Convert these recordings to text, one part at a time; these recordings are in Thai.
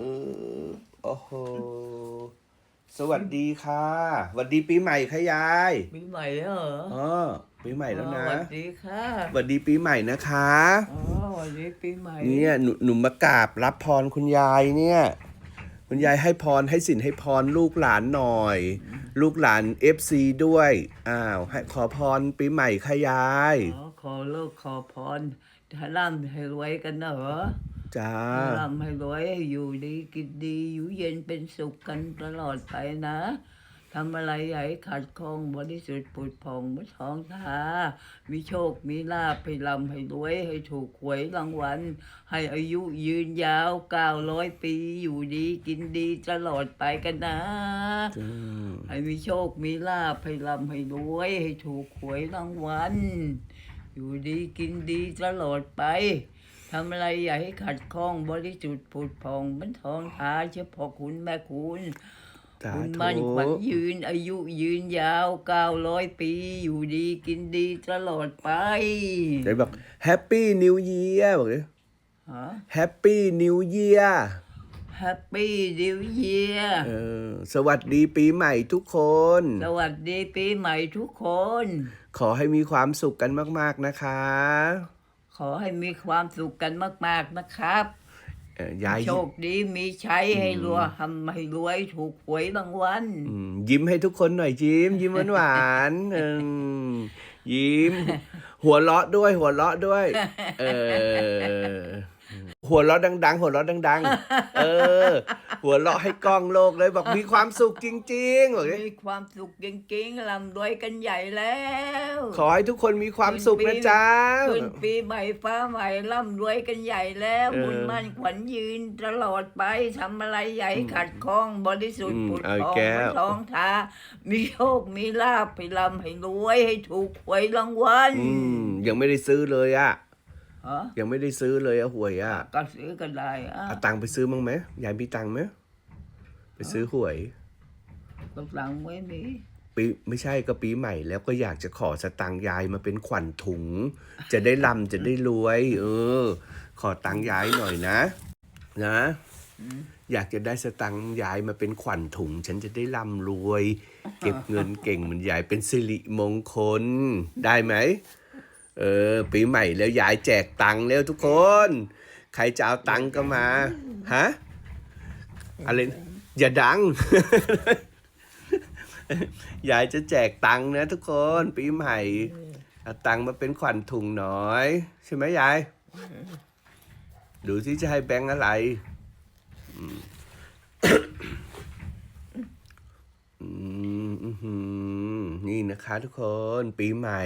ออโอ้โห สวัสดีค่ะสวัสดีปีใหม่ค่ะยายปีใหม่แล้วเหรออ๋อปีใหม่แล้วนะสวัสดีค่ะสวัสดีปีใหม่นะคะอ๋อสวัสดีปีใหม่ เนี่ยหนูหนูมากราบรับพรคุณยายเนี่ย คุณยายให้พรให้สินให้พรลูกหลานหน่อย ลูกหลานเอฟซีด้วย อ้าว ให้ขอพรปีใหม่ค่ะยายอ๋อขอโลกขอพรให้ร่ำให้รวยกันนะเหรอ จ้าให้ร่ำให้รวยให้อยู่ดีกินดีอยู่เย็นเป็นสุขกันตลอดไปนะทำอะไรอย่าให้ขัดข้องบริสุทธิ์ผุดผ่องไม่ท้องทามีโชค มีลาภให้ร่ำให้รวย ให้ถูกหวยรางวัล ให้อายุยืนยาวเก้าร้อยปีอยู่ดีกินดีตลอดไปกันนะอืมให้มีโชค มีลาภให้ร่ำให้รวย ให้ถูกหวยรางวัล อยู่ดีกินดีตลอดไป ทำอะไรอย่าให้ขัดข้องบริสุทธิ์ผุดผ่องมันทองท้าเฉพาะคุณแม่คุณสาคุณธุมันขวัญยืนอายุยืนยาวเก้าร้อยปี อยู่ดีกินดีตลอดไปเดี๋ยวบอกแฮปปี้นิวเยียร์บอกเลยฮะแฮปปี้นิวเยียร์แฮปปี้ดิวเยียเออสวัสดีปีใหม่ทุกคน สวัสดีปีใหม่ทุกคน ขอให้มีความสุขกันมาก ๆ นะคะข อให้มีความสุขกันมาก ๆนะครับเอ่อยายโชคดีมีใช้ให้รวยทำให้รวยถูกหวยรางวัลอืมยิ้มให้ทุกคนหน่อยยิ้ม ยิ้มหวานๆเออยิ้ม หัวเราะด้วย หัวเราะด้วย เออ หัวเราะดัง ๆ หัวเราะดัง ๆ เออ หัวเราะให้กล้องโลกเลยบอกมีความสุขจริงๆบอกเลยมีความสุขจริงๆร่ำรวยกันใหญ่แล้ว ขอให้ทุกคนมีความสุขนะจ๊ะขึ้นปีใหม่ฟ้าใหม่ร่ำรวยกันใหญ่แล้วเออบุญมั่นขวัญยืนตลอดไปทำอะไรใหญ่ขัดข้องบริสุทธิ์อืมผุดเอาอีผ่กองแก้วไม่ท้องทามีโชคมีลาภให้ร่ำให้รวยให้ถูกหวยรางวัลอืมยังไม่ได้ซื้อเลยอะ ฮะยังไม่ได้ซื้อเลยอะหวยอะก็ซื้อกันได้อะเอาตังค์ไปซื้อมั้งไหมยายมีตังค์ไหมไปซื้อหวยก็ตังค์ไม่มีปีไม่ใช่ก็ปีใหม่แล้วก็อยากจะขอสตังค์ยายมาเป็นขวัญถุง จะได้ร่ำจะได้รวย เออ ขอตังค์ยายหน่อยนะ นะอยากจะได้สตังค์ยายมาเป็นขวัญถุง ฉันจะได้ร่ำรวย เก็บเงินเก่งเหมือนยายเป็นสิริมงคล ได้ไหม เออ ปีใหม่แล้วยายแจกตังค์แล้วทุกคน ใครจะเอาตังค์ก็มาฮะอะไรอย่าดัง ยายจะแจกตังค์นะทุกคนปีใหม่เอาตังค์มาเป็นขวัญถุงหน่อย ใช่ไหมยายดูที่จะให้แบงค์อะไรอืมอืมนี่นะคะทุกคนปีใหม่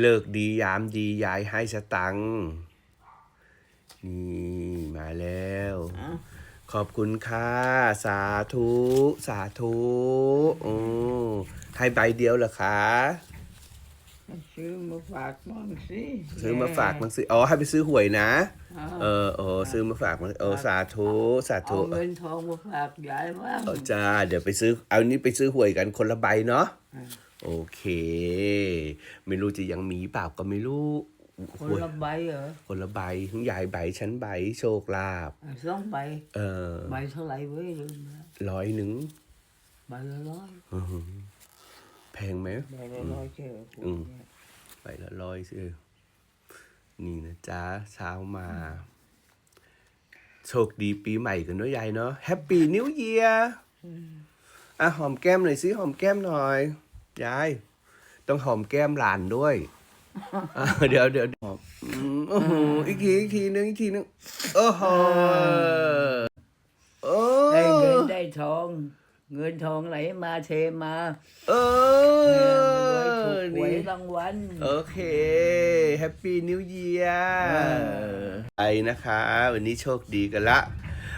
เลิกดียามดียายให้สตังค์นี่มาแล้ว ขอบคุณค่ะ สาธุ สาธุโอ้ให้ใบเดียวเหรอคะซื้อมาฝากมั่งสิซื้อมาฝากมั้งสิอ๋อให้ไปซื้อหวยนะ เอาเออโอ้ซื้อมาฝากมั้งเออสาธุสาเอาธุเงินทองมาฝากยายบ้างเอาจ้าเดี๋ยวไปซื้อ เอานี้ไปซื้อหวยกันคนละใบเนาะ โอเค ไม่รู้จะยังมีเปล่าก็ไม่รู้ คนหวยละใบเหรอ คนละใบทั้งยายใบชั้นใบโชคลาภอะสองใบ เออ ใบเท่าไหร่เว้ยลืมแล้วร้อยหนึ่งใบละร้อยอื้อหือแพงไหมใบละร้อยเจ้าอืมใบละร้อยสินี่นะจ๊ะเช้ามา โชคดีปีใหม่กันเนอะยายเนาะแฮปปี้นิวเยียร์อะหอมแก้มหน่อยสิหอมแก้มหน่อย ยาย ต้องหอมแก้มหลานด้วยอะเดี๋ยวเดี๋ยวหอมอืมโอ้โหอีกทีอีกทีนึงอีกทีนึงโอ้โหโอ้ได้เงินได้ทอง เงินทองไหลมาเทมาเอเอออถูกหวยนี่ รางวัล โอเค แฮปปี้นิวเยียเอร์ไปนะคะ วันนี้โชคดีกันละ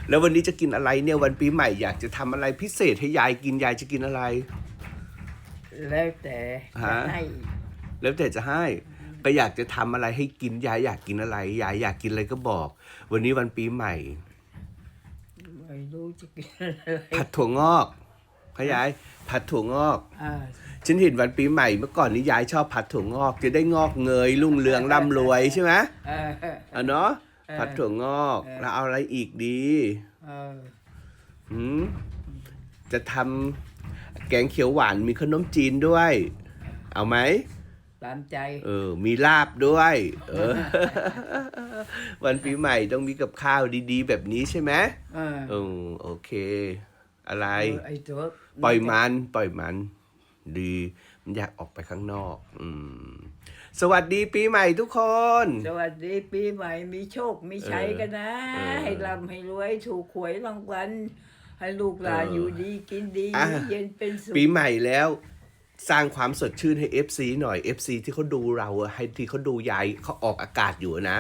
แล้ววันนี้จะกินอะไรเนี่ย วันปีใหม่อยากจะทำอะไรพิเศษให้ยายกิน ยายจะกินอะไร แล้วแต่ฮะจะให้แล้วแต่จะให้ก็อยากจะทำอะไรให้กินยายอยากกินอะไรยายอยากกินอะไรก็บอก วันนี้วันปีใหม่ไม่รู้จะกินอะไรผัดถั่วงอกเขายายผัดถั่วงอกอ่าฉันเห็นวันปีใหม่เมื่อก่อนนี้ยายชอบผัดถั่วงอก จะได้งอกเงยรุ่งเรืองร่ำรวยใช่ไหมเอออะเนาะออผัดถั่วงอกเออแล้วเอาอะไรอีกดีเออหืมจะทำ แกงเขียวหวานมีขนมจีนด้วย เอาไหมตามใจ เออ มีลาบด้วย เออ วันปีใหม่ต้องมีกับข้าวดีๆ แบบนี้ใช่ไหมเออเออโอเค อะไรเออไอ้ตัวปล่อยมัน ปล่อยมัน ดี มันอยากออกไปข้างนอก อืม สวัสดีปีใหม่ทุกคน สวัสดีปีใหม่มีโชค มีชัยกันนะเออให้ร่ำให้รวยถูกหวยรางวัล ให้ลูกหลานเออออยู่ดีกินดี อะ เย็นเป็นสุขปีใหม่แล้ว สร้างความสดชื่นให้ FC หน่อย FC ที่เขาดูเราอะให้ที่เขาดูยายเขาออกอากาศอยู่นะ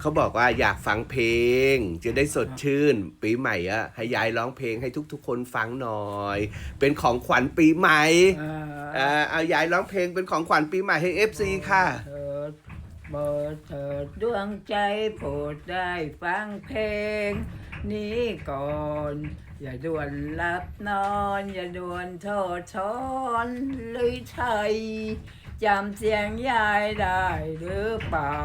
เขาบอกว่าอยากฟังเพลง จะได้สดชื่น ปีใหม่อะให้ยายร้องเพลงให้ทุกๆ คนฟังหน่อย เป็นของขวัญปีใหม่อ่าอ่าเอายายร้องเพลงเป็นของขวัญปีใหม่ให้ FC ค่ะเถิ ดเบิดเถิดดวงใจโปรดได้ฟังเพลง นี้ก่อน อย่าด่วนหลับนอน อย่าด่วนโทษทอนเลยไทยจำเสียงยายได้หรือเปล่า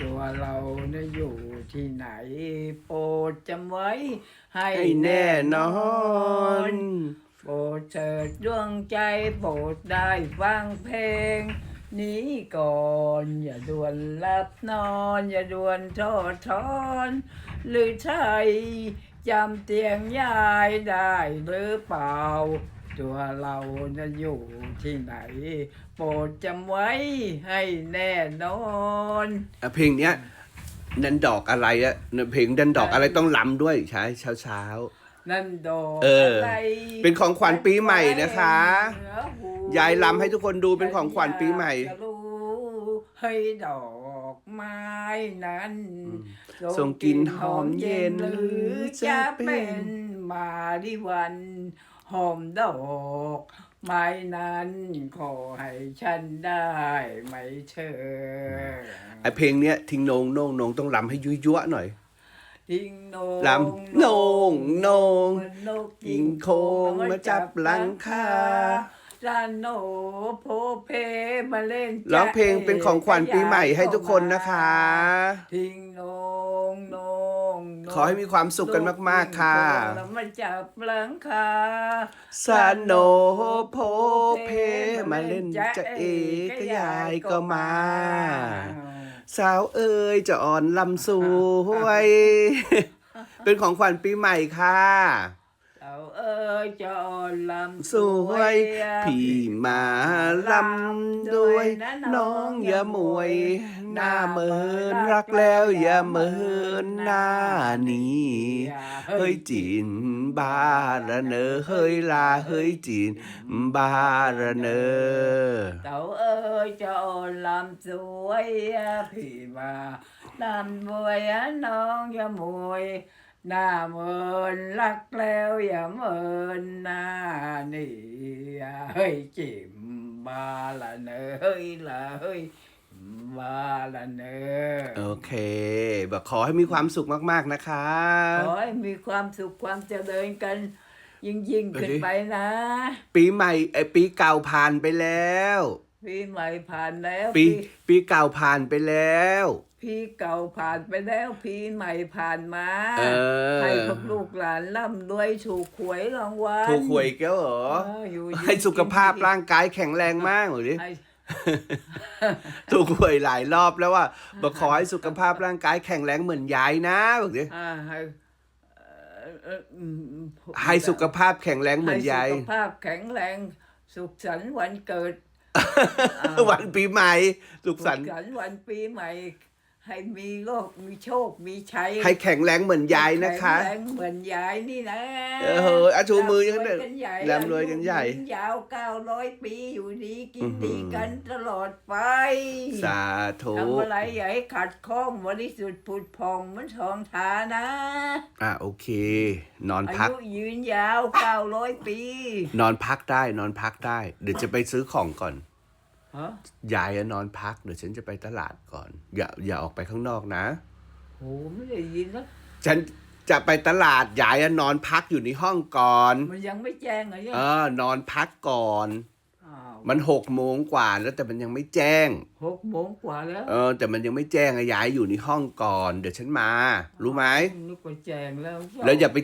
ตัวเรานะอยู่ที่ไหน โปรดจำไว้ ให้ให้แน่นอน โปรดเถิดดวงใจโปรดได้ฟังเพลง นี้ก่อนอย่าด่วนหลับนอน อย่าด่วนโทษทอนหรือใช่จำเตียงยายได้หรือเปล่า ตัวเราจะอยู่ที่ไหน โปรดจำไว้ให้แน่นอนอะเพลงเนี้ยนันดอกอะไรอะเพลงดันดอกอะไรต้องลำด้วยใช้เช้าเช้านั่นดอกเออ อะไรเป็นของขวัญปีใหม่นะคะเหนือหู ยายลำให้ทุกคนดูเป็นของขวัญปีใหม่จะรู้ให้ดอกไม้นั้นส่งกลิ่นหอมเย็นหรือจะเป็นมาดิวัน หอมดอกไม้นั้นขอให้ฉันได้ไหมเชอไอเพลงเนี้ยทิ้งโหนงโหนงโหนงต้องลำให้ยั่วยั่วๆหน่อยทิ้งโหนงลำโหนงโหนง เหมือนนกยิงโคงมาจับหลังคาจา นโหนโพเพมาเล่นร้องเพลงเป็นของขวัญปีใหม่ให้ทุกคนนะคะ ทิ้งโหนงโหนงโหนงขอให้มีความสุขกันมาก ๆ ค่ะแล้วมาจับหลังคาสโนโพเพมาเล่นจะเอกยายก็มา สาวเอ๋ยจะอ่อนลำสวย เป็นของขวัญปีใหม่ค่ะ เอาเอ้ยจอนลำสวยพี่มาลำด้วยน้องอย่ามวยหน้าเหมินรักแล้วอย่าเหมินหน้านี้เฮ้ยจีนบาระเนอเฮ้ยลาเฮ้ยจีนบาระเนอเต่าเอ้ยจอนลำสวยพี่มาลำมวยน้องอย่ามวยหน้าเหมินรักแล้วอย่าเหมินหน้านี่เฮ้ยจิมบาละเนอเฮ้ยละเฮ้ยบาละเนอโอเคบอกขอให้มีความสุขมาก ๆ นะคะขอให้มีความสุขความเจริญกัน ยิ่งยิ่งๆขึ้นไปนะ ปีใหม่ไอยปีเก่าผ่านไปแล้ว ปีใหม่ผ่านแล้ว ปีปีเก่าผ่านไปแล้ว ปีเก่าผ่านไปแล้วปีใหม่ผ่านมาเออ ให้พวกลูกหลานร่ำรวยถูกหวยรางวัลถูกหวยแก้วเหรอ เอออยู่ให้สุขภาพร่างกายแข็งแรงมากเหรอดิให้ ถูกหวยหลายรอบแล้วว่าบอกขอให้สุขภาพร่างกายแข็งแรงเหมือนยายนะบอกดิอ่าให้เอ่อเอ่ออืมให้สุขภาพแข็งแรงเหมือนยายให้สุขภาพแข็งแรง สุขสันต์วันเกิดวันปีใหม่สุขสันต์ สุขสันต์วันปีใหม่ ให้มีโลกมีโชคมีชัยให้แข็งแรงเหมือนยายนะคะแข็งแรงเหมือนยายนี่นะเออเฮ้ยอะชูมือยังไงร่ำรวกันใหญ่ร่ำรวยกันใหญ่อายุยาวเก้าร้อยปีอยู่ดีกินดีกันตลอดไป สาธุทำอะไรอย่าให้ขัดข้องบริสุทธิ์ผุดผ่องเหมือนทองทานะ อะโอเค นอนอาพักยุยืนยาวเก้าร้อยปี นอนพักได้นอนพักได้ เดี๋ยวจะไปซื้อของก่อนฮะ ยายอะนอนพักเดี๋ยวฉันจะไปตลาดก่อน อย่าอย่าออกไปข้างนอกนะโหไม่ได้ยินนะฉันจะไปตลาดยายอะนอนพักอยู่ในห้องก่อน มันยังไม่แจ้งเหรอเนี่ยเออนอนพักก่อนอ้าวมันหกโมงกว่าแล้วแต่มันยังไม่แจ้งหกโมงกว่าแล้ว เออ แต่มันยังไม่แจ้งอะยายอยู่ในห้องก่อน เดี๋ยวฉันมา รู้ไหมนึกว่าแจงแล้ว แล้วอย่าไป